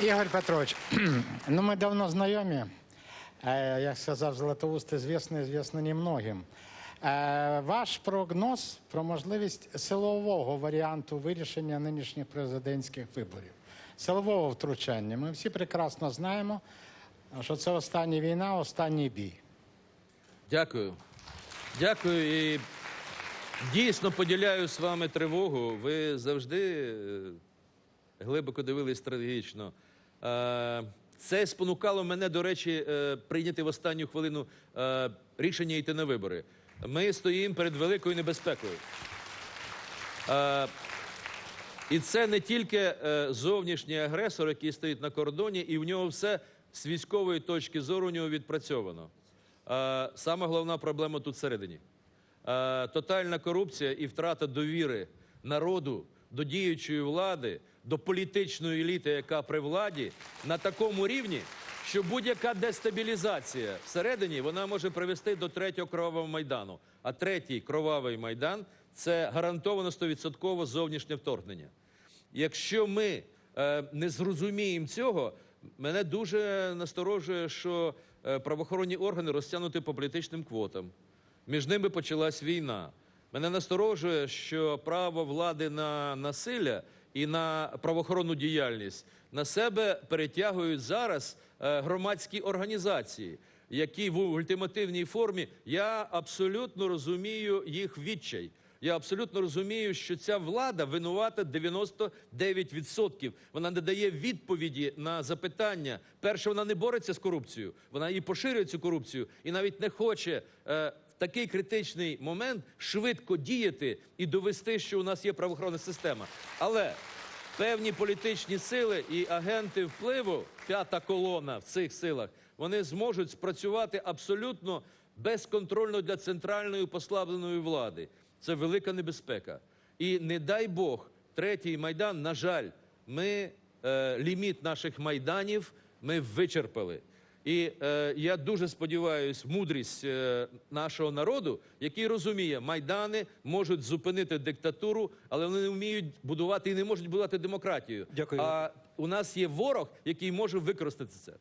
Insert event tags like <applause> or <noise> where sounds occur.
Ігор Петрович, <clears throat> ну ми давно знайомі. Е, Як сказав Златоуст, звісно, звісно немногим. Е, Ваш прогноз про можливість силового варіанту вирішення нинішніх президентських виборів, силового втручання. Ми всі прекрасно знаємо, що це остання війна, останній бій. Дякую. Дякую і дійсно поділяю з вами тривогу. Ви завжди е, глибоко дивились стратегічно. Е, Це спонукало мене, до речі, е, прийняти в останню хвилину е, рішення йти на вибори. Ми стоїмо перед великою небезпекою. І це не тільки зовнішній агресор, який стоїть на кордоні, і в нього все з військової точки зору у нього відпрацьовано. Саме головна проблема тут всередині. Тотальна корупція і втрата довіри народу до діючої влади, до політичної еліти, яка при владі, на такому рівні, що будь-яка дестабілізація всередині вона може привести до третього кровавого майдану. А третій кровавий майдан це гарантовано 100% зовнішнє вторгнення. Якщо ми е, не зрозуміємо цього, мене дуже насторожує, що е, правоохоронні органи розтягнуті по політичним квотам. Між ними почалась війна. Мене насторожує, що право влади на насилля і на правоохоронну діяльність на себе перетягують зараз е, громадські організації, які в ультимативній формі я абсолютно розумію їх відчай. Я абсолютно розумію, що ця влада винувата 99%. Вона не дає відповіді на запитання. Перше, вона не бореться з корупцією, вона і поширює цю корупцію, і навіть не хоче е, такий критичний момент швидко діяти і довести, що у нас є правоохоронна система. Але певні політичні сили і агенти впливу, п'ята колона в цих силах, вони зможуть спрацювати абсолютно безконтрольно для центральної послабленої влади. Це велика небезпека. І не дай Бог, третій майдан, на жаль, ми е, ліміт наших майданів ми вичерпали. І е, я дуже сподіваюся, мудрість е, нашого народу, який розуміє, майдани можуть зупинити диктатуру, але вони не вміють будувати і не можуть будувати демократію. Дякую. А у нас є ворог, який може використати це.